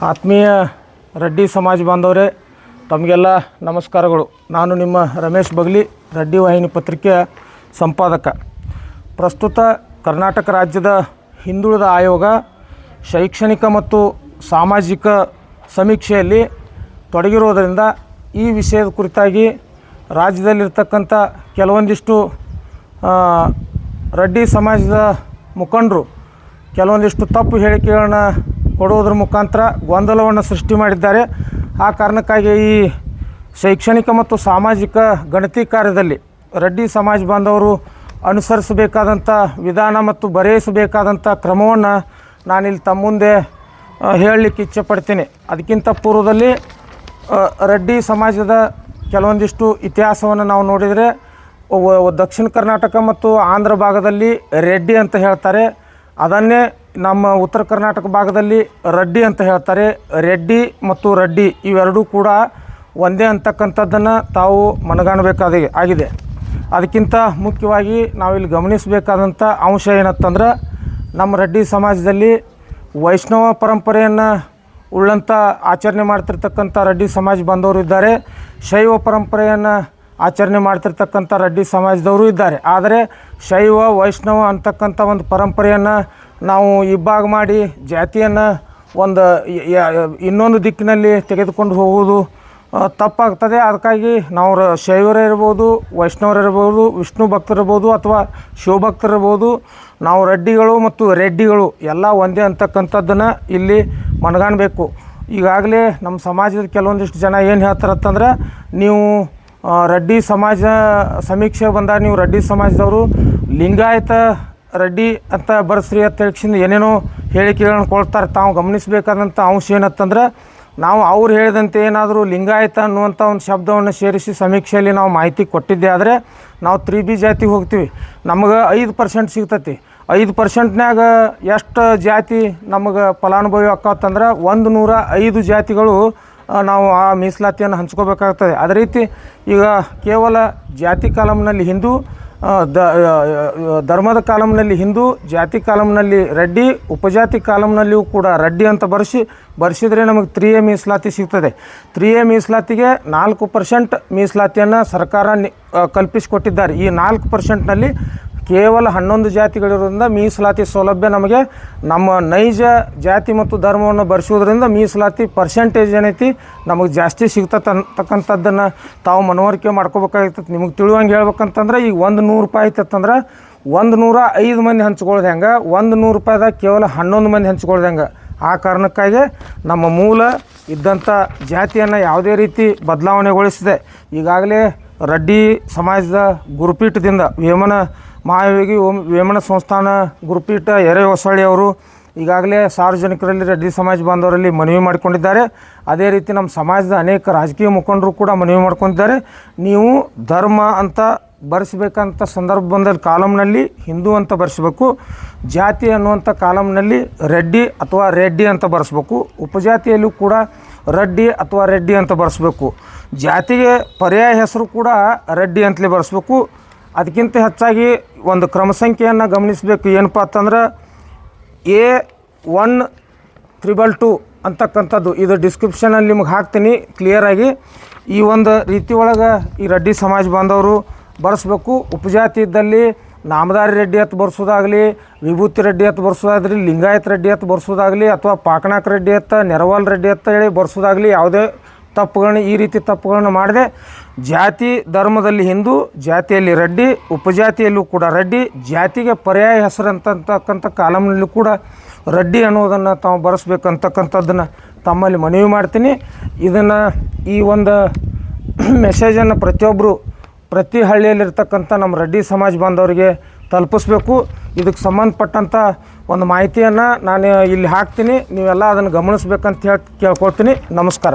ಆತ್ಮೀಯ ರೆಡ್ಡಿ ಸಮಾಜ ಬಾಂಧವರೇ, ತಮಗೆಲ್ಲ ನಮಸ್ಕಾರಗಳು. ನಾನು ನಿಮ್ಮ ರಮೇಶ್ ಬಗ್ಲಿ, ರೆಡ್ಡಿ ವಾಹಿನಿ ಪತ್ರಿಕೆಯ ಸಂಪಾದಕ. ಪ್ರಸ್ತುತ ಕರ್ನಾಟಕ ರಾಜ್ಯದ ಹಿಂದುಳಿದ ಆಯೋಗ ಶೈಕ್ಷಣಿಕ ಮತ್ತು ಸಾಮಾಜಿಕ ಸಮೀಕ್ಷೆಯಲ್ಲಿ ತೊಡಗಿರೋದರಿಂದ ಈ ವಿಷಯದ ಕುರಿತಾಗಿ ರಾಜ್ಯದಲ್ಲಿರ್ತಕ್ಕಂಥ ಕೆಲವೊಂದಿಷ್ಟು ರೆಡ್ಡಿ ಸಮಾಜದ ಮುಖಂಡರು, ಕೆಲವೊಂದಿಷ್ಟು ತಪ್ಪು ಹೇಳಿಕೆಗಳನ್ನ ಕೊಡುವುದರ ಮುಖಾಂತರ ಗೊಂದಲವನ್ನು ಸೃಷ್ಟಿ ಮಾಡಿದ್ದಾರೆ. ಆ ಕಾರಣಕ್ಕಾಗಿ ಈ ಶೈಕ್ಷಣಿಕ ಮತ್ತು ಸಾಮಾಜಿಕ ಗಣತಿ ಕಾರ್ಯದಲ್ಲಿ ರೆಡ್ಡಿ ಸಮಾಜ ಬಾಂಧವರು ಅನುಸರಿಸಬೇಕಾದಂಥ ವಿಧಾನ ಮತ್ತು ಬರೆಯಿಸಬೇಕಾದಂಥ ಕ್ರಮವನ್ನು ನಾನಿಲ್ಲಿ ತಮ್ಮ ಮುಂದೆ ಹೇಳಲಿಕ್ಕೆ ಹೇಳಲಿಕ್ಕೆ ಇಚ್ಛೆಪಡ್ತೀನಿ. ಅದಕ್ಕಿಂತ ಪೂರ್ವದಲ್ಲಿ ರೆಡ್ಡಿ ಸಮಾಜದ ಕೆಲವೊಂದಿಷ್ಟು ಇತಿಹಾಸವನ್ನು ನಾವು ನೋಡಿದರೆ ದಕ್ಷಿಣ ಕರ್ನಾಟಕ ಮತ್ತು ಆಂಧ್ರ ಭಾಗದಲ್ಲಿ ರೆಡ್ಡಿ ಅಂತ ಹೇಳ್ತಾರೆ. ಅದನ್ನೇ ನಮ್ಮ ಉತ್ತರ ಕರ್ನಾಟಕ ಭಾಗದಲ್ಲಿ ರಡ್ಡಿ ಅಂತ ಹೇಳ್ತಾರೆ. ರೆಡ್ಡಿ ಮತ್ತು ರಡ್ಡಿ ಇವೆರಡೂ ಕೂಡ ಒಂದೇ ಅಂತಕ್ಕಂಥದ್ದನ್ನು ತಾವು ಮನಗಾಣಬೇಕಾದ ಆಗಿದೆ. ಅದಕ್ಕಿಂತ ಮುಖ್ಯವಾಗಿ ನಾವಿಲ್ಲಿ ಗಮನಿಸಬೇಕಾದಂಥ ಅಂಶ ಏನತ್ತಂದ್ರೆ ನಮ್ಮ ರೆಡ್ಡಿ ಸಮಾಜದಲ್ಲಿ ವೈಷ್ಣವ ಪರಂಪರೆಯನ್ನು ಉಳ್ಳಂಥ ಆಚರಣೆ ಮಾಡ್ತಿರ್ತಕ್ಕಂಥ ರೆಡ್ಡಿ ಸಮಾಜ ಬಂದವರು ಇದ್ದಾರೆ. ಶೈವ ಪರಂಪರೆಯನ್ನು ಆಚರಣೆ ಮಾಡ್ತಿರ್ತಕ್ಕಂಥ ರೆಡ್ಡಿ ಸಮಾಜದವರು ಇದ್ದಾರೆ. ಆದರೆ ಶೈವ, ವೈಷ್ಣವ ಅಂತಕ್ಕಂಥ ಒಂದು ಪರಂಪರೆಯನ್ನು ನಾವು ಇಬ್ಬಾಗ ಮಾಡಿ ಜಾತಿಯನ್ನು ಒಂದು ಇನ್ನೊಂದು ದಿಕ್ಕಿನಲ್ಲಿ ತೆಗೆದುಕೊಂಡು ಹೋಗುವುದು ತಪ್ಪಾಗ್ತದೆ. ಅದಕ್ಕಾಗಿ ನಾವು ಶೈವರೇ ಇರ್ಬೋದು ವೈಷ್ಣವರಿರ್ಬೋದು ವಿಷ್ಣು ಭಕ್ತರಿರ್ಬೋದು ಅಥವಾ ಶಿವಭಕ್ತರಿರ್ಬೋದು ನಾವು ರೆಡ್ಡಿಗಳು ಮತ್ತು ರೆಡ್ಡಿಗಳು ಎಲ್ಲ ಒಂದೇ ಅಂತಕ್ಕಂಥದ್ದನ್ನು ಇಲ್ಲಿ ಮನಗಾಣಬೇಕು. ಈಗಾಗಲೇ ನಮ್ಮ ಸಮಾಜದ ಕೆಲವೊಂದಿಷ್ಟು ಜನ ಏನು ಹೇಳ್ತಾರತ್ತಂದ್ರೆ ನೀವು ರೆಡ್ಡಿ ಸಮಾಜ ಸಮೀಕ್ಷೆ ಬಂದಾಗ ನೀವು ರೆಡ್ಡಿ ಸಮಾಜದವರು, ಲಿಂಗಾಯತ ರೆಡ್ಡಿ ಅಂತ ಬರ್ಸ್ರಿ ಅಂತ ಹೇಳ್ಕಿಂದ ಏನೇನೋ ಹೇಳಿಕೆಗಳನ್ನ ಕೊಡ್ತಾರೆ ತಾವು ಗಮನಿಸಬೇಕಾದಂಥ ಅಂಶ ಏನತ್ತಂದ್ರೆ ನಾವು ಅವ್ರು ಹೇಳಿದಂತೆ ಏನಾದರೂ ಲಿಂಗಾಯತ ಅನ್ನುವಂಥ ಒಂದು ಶಬ್ದವನ್ನು ಸೇರಿಸಿ ಸಮೀಕ್ಷೆಯಲ್ಲಿ ನಾವು ಮಾಹಿತಿ ಕೊಟ್ಟಿದ್ದೆ ಆದರೆ ನಾವು ತ್ರೀ ಬಿ ಜಾತಿಗೆ ಹೋಗ್ತೀವಿ. ನಮಗೆ ಐದು ಪರ್ಸೆಂಟ್ ಸಿಗ್ತತಿ. ಐದು ಪರ್ಸೆಂಟ್ನಾಗ ಎಷ್ಟು ಜಾತಿ ನಮಗೆ ಫಲಾನುಭವಿ ಅಕ್ಕತ್ತಂದ್ರೆ ಒಂದು ನೂರ ಐದು ಜಾತಿಗಳು ನಾವು ಆ ಮೀಸಲಾತಿಯನ್ನು ಹಂಚ್ಕೋಬೇಕಾಗ್ತದೆ. ಅದೇ ರೀತಿ ಈಗ ಕೇವಲ ಜಾತಿ ಕಾಲಮ್ನಲ್ಲಿ ಹಿಂದೂ ದ ಧರ್ಮದ ಕಾಲಮ್ನಲ್ಲಿ ಹಿಂದೂ, ಜಾತಿ ಕಾಲಮ್ನಲ್ಲಿ ರೆಡ್ಡಿ, ಉಪಜಾತಿ ಕಾಲಮ್ನಲ್ಲಿಯೂ ಕೂಡ ರೆಡ್ಡಿ ಅಂತ ಬರೆಸಿ, ಬರೆಸಿದ್ರೆ ನಮಗೆ ತ್ರೀ ಎ ಮೀಸಲಾತಿ ಸಿಗ್ತದೆ. ತ್ರೀ ಎ ಮೀಸಲಾತಿಗೆ ನಾಲ್ಕು ಪರ್ಸೆಂಟ್ ಮೀಸಲಾತಿಯನ್ನು ಸರ್ಕಾರ ಕಲ್ಪಿಸಿಕೊಟ್ಟಿದ್ದಾರೆ. ಈ ನಾಲ್ಕು ಪರ್ಸೆಂಟ್ನಲ್ಲಿ ಕೇವಲ ಹನ್ನೊಂದು ಜಾತಿಗಳಿರೋದ್ರಿಂದ ಮೀಸಲಾತಿ ಸೌಲಭ್ಯ ನಮಗೆ ನಮ್ಮ ನೈಜ ಜಾತಿ ಮತ್ತು ಧರ್ಮವನ್ನು ಬರೆಸೋದ್ರಿಂದ ಮೀಸಲಾತಿ ಪರ್ಸೆಂಟೇಜ್ ಏನೈತಿ ನಮಗೆ ಜಾಸ್ತಿ ಸಿಗ್ತದೆ ತಾವು ಮನವರಿಕೆ ಮಾಡ್ಕೋಬೇಕಾಗಿರ್ತದೆ ನಿಮಗೆ ತಿಳುವಂಗೆ ಹೇಳ್ಬೇಕಂತಂದ್ರೆ ಈಗ ಒಂದು ನೂರು ರೂಪಾಯಿ ಆಯ್ತಂದ್ರೆ ಒಂದು ನೂರ ಐದು ಮಂದಿ ಹಂಚ್ಕೊಳ್ಳೋದು ಹೆಂಗೆ? ಒಂದು ನೂರು ರೂಪಾಯಿದಾಗ ಕೇವಲ ಹನ್ನೊಂದು ಮಂದಿ ಹಂಚ್ಕೊಳ್ಳೋದು ಹೆಂಗೆ? ಆ ಕಾರಣಕ್ಕಾಗಿ ನಮ್ಮ ಮೂಲ ಇದ್ದಂಥ ಜಾತಿಯನ್ನು ಯಾವುದೇ ರೀತಿ ಬದಲಾವಣೆಗೊಳಿಸಿದೆ ಈಗಾಗಲೇ ರೆಡ್ಡಿ ಸಮಾಜದ ಗುರುಪೀಠದಿಂದ ವೇಮನ ಮಹಾಯೋಗಿ ಓಂ ವೇಮನ ಸಂಸ್ಥಾನ ಗುರುಪೀಠ ಹೊಸಳ್ಳಿ ಅವರು ಈಗಾಗಲೇ ಸಾರ್ವಜನಿಕರಲ್ಲಿ ರೆಡ್ಡಿ ಸಮಾಜ ಬಾಂಧವರಲ್ಲಿ ಮನವಿ ಮಾಡಿಕೊಂಡಿದ್ದಾರೆ. ಅದೇ ರೀತಿ ನಮ್ಮ ಸಮಾಜದ ಅನೇಕ ರಾಜಕೀಯ ಮುಖಂಡರು ಕೂಡ ಮನವಿ ಮಾಡ್ಕೊಂಡಿದ್ದಾರೆ. ನೀವು ಧರ್ಮ ಅಂತ ಬರೆಸಬೇಕಂತ ಸಂದರ್ಭ ಬಂದಲ್ಲಿ ಕಾಲಮ್ನಲ್ಲಿ ಹಿಂದೂ ಅಂತ ಬರೆಸಬೇಕು, ಜಾತಿ ಅನ್ನುವಂಥ ಕಾಲಮ್ನಲ್ಲಿ ರೆಡ್ಡಿ ಅಥವಾ ರೆಡ್ಡಿ ಅಂತ ಬರೆಸ್ಬೇಕು, ಉಪಜಾತಿಯಲ್ಲೂ ಕೂಡ ರೆಡ್ಡಿ ಅಥವಾ ರೆಡ್ಡಿ ಅಂತ ಬರೆಸ್ಬೇಕು, ಜಾತಿಗೆ ಪರ್ಯಾಯ ಹೆಸರು ಕೂಡ ರೆಡ್ಡಿ ಅಂತಲೇ ಬರೆಸ್ಬೇಕು ಅದಕ್ಕಿಂತ ಹೆಚ್ಚಾಗಿ ಒಂದು ಕ್ರಮ ಸಂಖ್ಯೆಯನ್ನು ಗಮನಿಸಬೇಕು. ಏನಪ್ಪ ಅಂತಂದ್ರೆ ಎ ಒನ್ ತ್ರಿಬಲ್ ಟು ಅಂತಕ್ಕಂಥದ್ದು. ಇದು ಡಿಸ್ಕ್ರಿಪ್ಷನಲ್ಲಿ ನಿಮ್ಗೆ ಹಾಕ್ತೀನಿ ಕ್ಲಿಯರಾಗಿ ಈ ಒಂದು ರೀತಿ ಒಳಗೆ ಈ ರೆಡ್ಡಿ ಸಮಾಜ ಬಾಂಧವರು ಬರೆಸ್ಬೇಕು. ಉಪಜಾತಿ ಇದ್ದಲ್ಲಿ ನಾಮದಾರಿ ರೆಡ್ಡಿ ಅಂತ ಬರ್ಸೋದಾಗಲಿ, ವಿಭೂತಿ ರೆಡ್ಡಿ ಅಂತ ಬರ್ಸೋದಾಗಲಿ, ಲಿಂಗಾಯತ್ ರೆಡ್ಡಿ ಅಂತ ಬರ್ಸೋದಾಗಲಿ, ಅಥವಾ ಪಾಕನಾಕ್ ರೆಡ್ಡಿ ಅಂತ ನೆರವಾಲ್ ರೆಡ್ಡಿ ಅತ್ತ ಹೇಳಿ ಬರ್ಸೋದಾಗಲಿ, ಯಾವುದೇ ತಪ್ಪುಗಳನ್ನ ಈ ರೀತಿ ತಪ್ಪುಗಳನ್ನ ಮಾಡದೆ ಜಾತಿ ಧರ್ಮದಲ್ಲಿ ಹಿಂದೂ, ಜಾತಿಯಲ್ಲಿ ರೆಡ್ಡಿ, ಉಪಜಾತಿಯಲ್ಲೂ ಕೂಡ ರೆಡ್ಡಿ. ಜಾತಿಗೆ ಪರ್ಯಾಯ ಹೆಸರು ಅಂತಕ್ಕಂಥ ಕಾಲಮ್ನಲ್ಲೂ ಕೂಡ ರೆಡ್ಡಿ ಅನ್ನೋದನ್ನು ತಾವು ಬರೆಸ್ಬೇಕಂತಕ್ಕಂಥದ್ದನ್ನು ತಮ್ಮಲ್ಲಿ ಮನವಿ ಮಾಡ್ತೀನಿ. ಇದನ್ನು ಈ ಒಂದು ಮೆಸೇಜನ್ನು ಪ್ರತಿಯೊಬ್ಬರು ಪ್ರತಿ ಹಳ್ಳಿಯಲ್ಲಿರ್ತಕ್ಕಂಥ ನಮ್ಮ ರೆಡ್ಡಿ ಸಮಾಜ ಬಾಂಧವರಿಗೆ ತಲುಪಿಸ್ಬೇಕು. ಇದಕ್ಕೆ ಸಂಬಂಧಪಟ್ಟಂಥ ಒಂದು ಮಾಹಿತಿಯನ್ನು ನಾನು ಇಲ್ಲಿ ಹಾಕ್ತೀನಿ. ನೀವೆಲ್ಲ ಅದನ್ನು ಗಮನಿಸ್ಬೇಕಂತ ಹೇಳಿ ಕೇಳ್ಕೊಳ್ತೀನಿ. ನಮಸ್ಕಾರ.